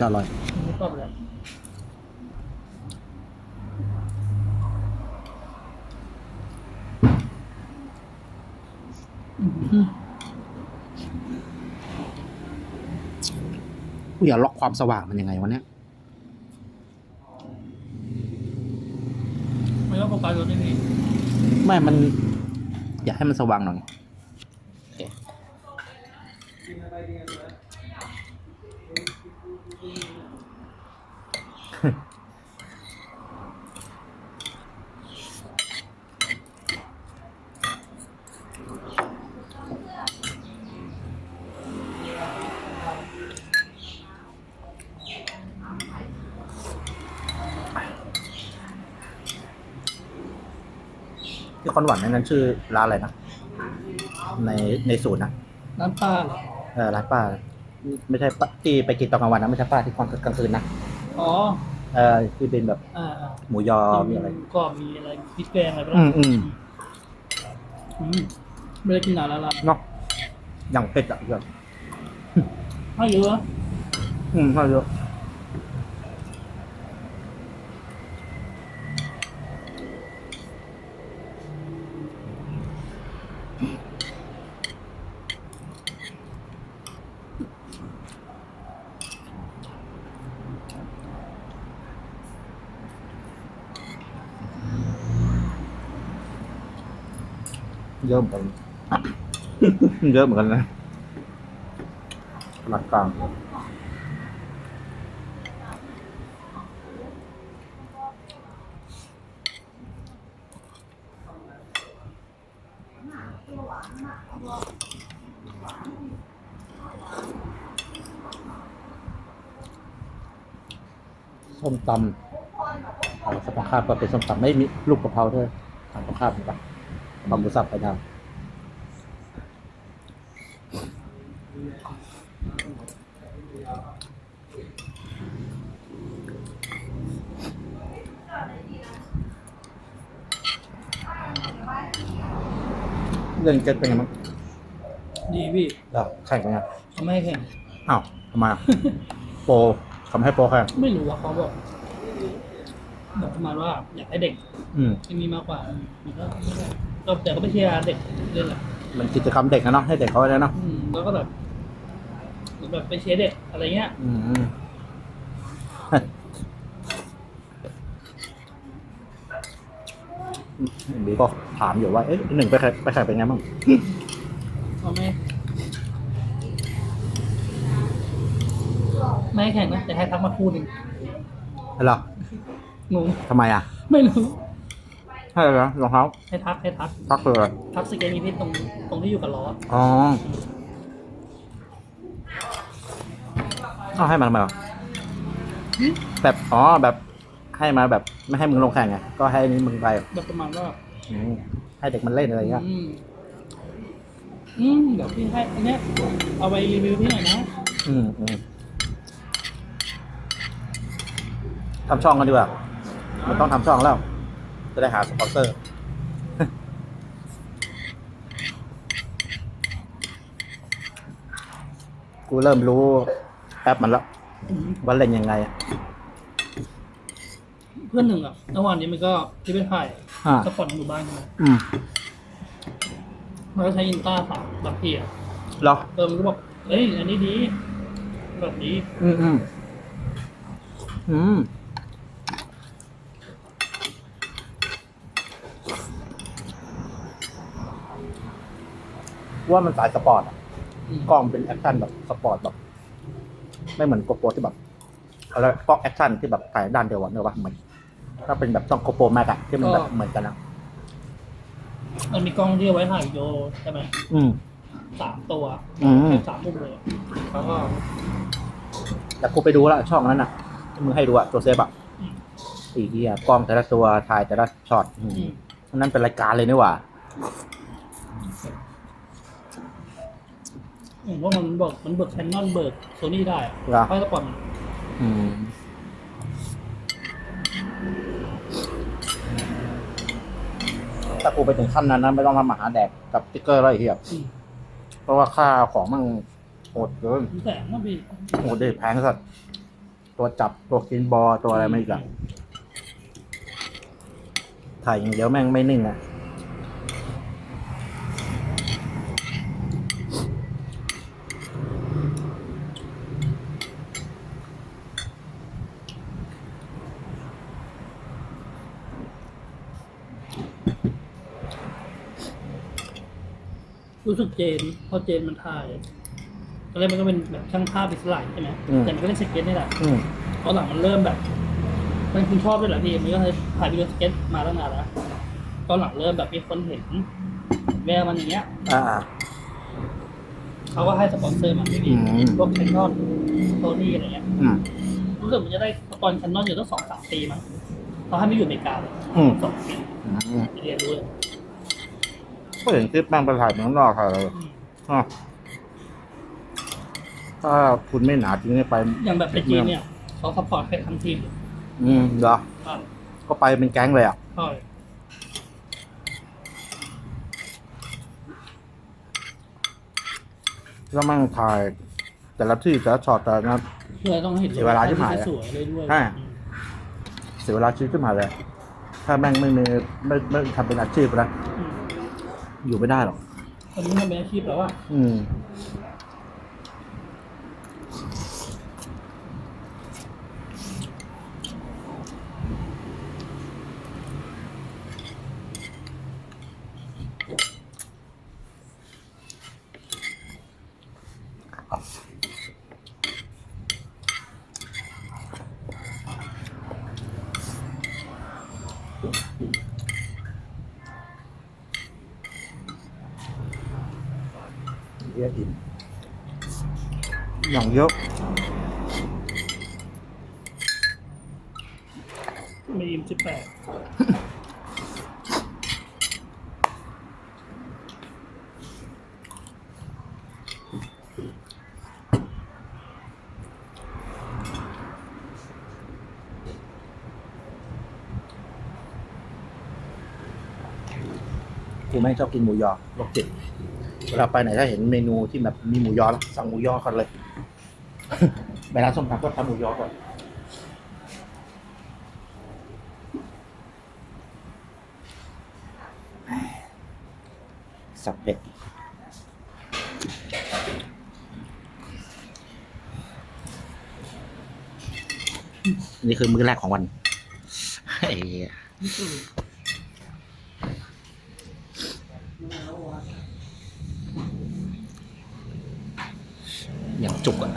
จะอร่อยไม่ชอบเลยอืมกูอยากล็อกความสว่างมันยังไงวะเนี่ยไม่ต้องโฟกัสรถนี่พี่ไม่ มัน อยากให้มันสว่างหน่อย โอเค ที่คอนหวันนั้นชื่อร้านอะไรนะ ในในศูนย์นะน้ำปลาเหรอเออร้านป้า ไม่ใช่ป้าที่ไปกินตอนกลางวันนะไม่ใช่ป้าที่กลางกลางคืนนะอ๋อ เออที่เป็นแบบอ่าอ่าหมูยอมีอะไร ก็มีอะไรพริกแกงอะไรบ้างอืมอืมอืมไม่ได้กินนานแล้วล่ะเนาะอย่างเป็ดอะเยอะให้เยอะ อืมใช่เยอะ เยอะเหมือนกัน เยอะเหมือนกันนะหลักกลางส้มตำเอาสับปะรดก็เป็นส้มตำไม่มีลูกกะเพราด้วยสับปะรดเหมือนกัน ปลาหมูสับไปดำเรื่องเก็ตเป็นไงบ้างดีพี่อะแข่งกันยังเขาไม่ให้แข่งอ้าวทำไมอะโปรทำให้โปรแข่งไม่รู้ว่าเขาบอกแบบประมาณว่าอยากให้เด็กอืมให้มีมากกว่ามันก็ไม่ได้ ก็แต่ก็ไปเชียร์เด็กเล่นแหละมันกิจกรรมเด็กนะเนาะให้เด็กเขาได้เนาะอืมแล้วก็แบบเหมือนแบบไปเชียร์เด็กอะไรเงี้ยอืมบีก็ถามอยู่ว่าเอ๊ะหนึ่งไปแข่งไปแข่งเป็นไงบ้างเขาไม่ไม่ให้แข่งนะแต่ให้ทักมาคู่หนึ่งเหรองงทำไมอะ ไม่รู้ ให้อะไรนะรองเท้าให้ทักให้ทักพักเลยทักสเก็ตอีพิทตรงตรงที่อยู่กับล้ออ๋อเอาให้มาทำไมวะแบบอ๋อแบบให้มาแบบไม่ให้มึงลงแข่งไงก็ให้นี้มึงไปแบบประมาณว่าอืมให้เด็กมันเล่นอะไรอย่างเงี้ยอืมอืมเดี๋ยวพี่ให้อันเนี้ยเอาไปรีวิวพี่หน่อยนะอืมอืมทำช่องกันดีกว่ามันต้องทำช่องแล้ว จะได้หาสปอนเซอร์ กูเริ่มรู้แอปมันแล้วอืมว่าเล่นยังไงอะ เพื่อนหนึ่งอะเมื่อวานนี้มันก็ที่ไปถ่ายอ่า สปอร์ตหมู่บ้านใช่ไหมอืมมันก็ใช้อินต้าสามแบบพี่อะเหรอ เออมันก็บอกเอ้ย อันนี้ดีแบบนี้อืมอืมอืม ว่ามันสายสปอร์ตอะอืมกล้องเป็นแอคชั่นแบบสปอร์ตแบบ ไม่เหมือนโกโปรที่แบบอะไรกล้องแอคชั่นที่แบบถ่ายด้านเดียวอะเนอะวะเหมือนถ้าเป็นแบบต้องโกโปรแม็กอะที่มันแบบเหมือนกันนะมันมีกล้องที่เอาไว้ถ่ายวิดีโอใช่ไหมอืม สามตัวอืม สามมุมเลยแล้วก็ แต่กูไปดูแล้วช่องนั้นอะที่มึงให้ดูอะตัวเซฟอะอืม อีกทีอะกล้องแต่ละตัวถ่ายแต่ละช็อตอืมอืมอันนั้นเป็นรายการเลยนี่หว่า ผมว่ามันเบิกมันเบิกแคนนอนเบิกโซนี่ได้อะเหรอ เพราะสปอร์ตมันอืมถ้ากูไปถึงขั้นนั้นนะไม่ต้องทำอาหารแดกกับสติ๊กเกอร์แล้วไอ้เหี้ยอืมเพราะว่าค่าของมันโหดเกินแสนนะพี่โหดดิแพงสัสตัวจับตัวกินบอลตัวอะไรไม่อีกอะถ่ายอย่างเดียวแม่งไม่นิ่งอะ รู้สึกเจน พอเจนมันถ่ายตอนแรกมันก็เป็นแบบช่างภาพอิสระใช่ไหมแต่มันก็เล่นสเก็ตนี่แหละอืมตอนหลังมันเริ่มแบบ มันคงชอบด้วยแหละพี่มันก็เลยถ่ายวิดีโอสเก็ตมาตั้งนานแล้วตอนหลังเริ่มแบบมีคนเห็นแววมันอย่างเงี้ย อ่า เขาก็ให้สปอนเซอร์มาพี่อืม พวกแคนนอนโซนี่อะไรเงี้ย อืมรู้สึกมันจะได้สปอนแคนนอนอยู่ตั้งสองสามปีมั้ง เขาให้ไม่อยู่อเมริกาเลยอืมสองปีอืมเรียนรู้เลยก็เห็นคลิปแม่งไปถ่ายเมืองนอกถ่ายอะไรอืมอะถ้าคุณไม่หนาจริงเนี่ยไปอย่างแบบไปจีนเนี่ยเขาซัพพอร์ตให้ทั้งทีมเลยอืมเหรอครับก็ไปเป็นแก๊งเลยอะใช่แล้วมั่งถ่าย แต่ละที่แต่ละช็อตแต่ละนัดเพื่อต้องให้เห็นเสียเวลาชิบหายอะ สวยๆเลยด้วยใช่ อืมเสียเวลาชีวิตขึ้นมาเลย ถ้าแม่งไม่มีไม่ไม่ทำเป็นอาชีพนะอืมอยู่ไม่ได้หรอก ตอนนี้ทำเป็นอาชีพแล้วว่าอืม เยอะอิ่มอย่างเยอะไม่ยิ้มสิบแปด กูไม่ชอบกินหมูยอโรคจิตเวลาไปไหนถ้าเห็นเมนูที่แบบมีหมูยอแล้วสั่งหมูยอก่อนเลยไปร้านส้มตำก็ทำหมูยอก่อนสับเผ็ดนี่คือมื้อแรกของวัน อย่างจุกอะ